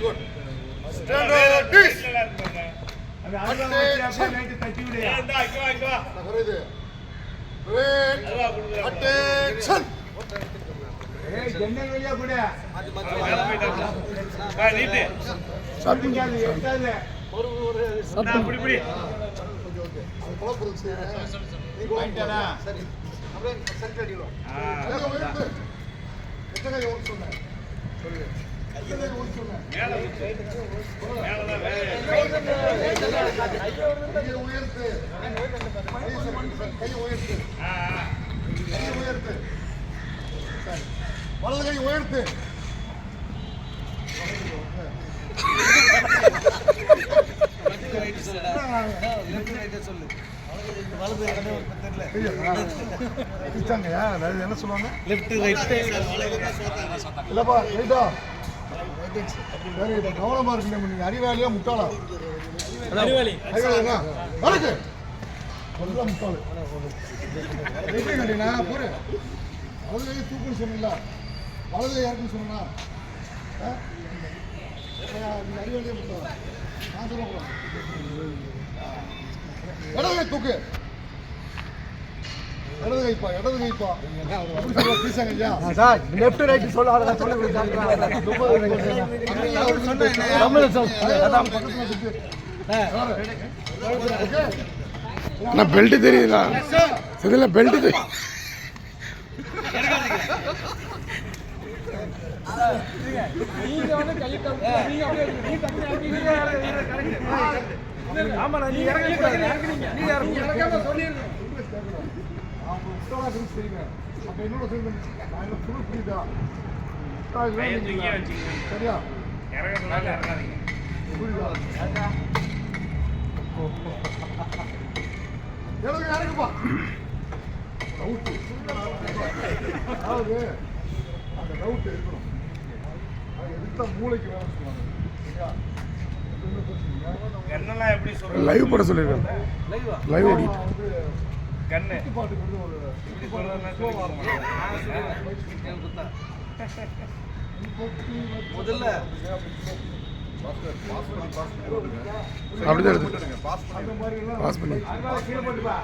Very good stand on this அது அங்க வந்து அப்படியே லைட் தட்டி விடு இந்தா இங்க வா இங்க சரி அப்படியே உயர்த்து கை உயர்த்து. கையை உயர்த்து. வலது கை உயர்த்து என்ன சொல்லுவாங்க சரி இப்போ கவனமா இருக்கணும். நீங்க அறிவாளியா முட்டாளா? அறிவாளி. அறிவாளியா வணக்கு. ஒன்றும் முட்டாளு. எப்படி கட்டினா போரு தூக்குன்னு சொன்னீங்களா வலது கை யாருக்குன்னு சொன்னா நீங்க அறிவாளியா முட்டாளா? நான் சொல்லக்கூடாது தூக்கு. இடது கைப்பா இடது கைப்பா. அப்படி சொல்லுவா பேசாங்க ஐயா சார் லெஃப்ட் ரைட் சொல்ல அதை சொல்லி தமிழ் சொல் அதான் பக்கத்துல சுத்து. ஓகே? நான் பெல்ட் தெரியுதுடா இதுல பெல்ட் தெரியும் நீங்க வந்து கை தப்பு நீங்க அப்படியே நீ தப்பு நீங்க ஆமா நீ இறங்க நீங்க சொல்லிருக்கணும் முட்டாளா இருக்குன்னு தெரியுங்க. அப்ப என்னோட சேர்ந்து நான் என்ன சொல்லு புரியுதா? சரியா? புரியுதா? இடது கை இறங்குப்பா. Doubt. அதாவது அந்த doubt இருக்கணும். அது எடுத்தா மூளைக்கு வேலை சொல்லுவாங்க. சரியா? எப்பவுமே பேசுவீங்க. லைவ் போட சொல்லியிருக்காங்க லைவ் ஓடிட்டு குத்து பாட்டு. முதல்ல அப்படிதான் பாஸ் பண்ணி. கீழே போட்டுப்பா.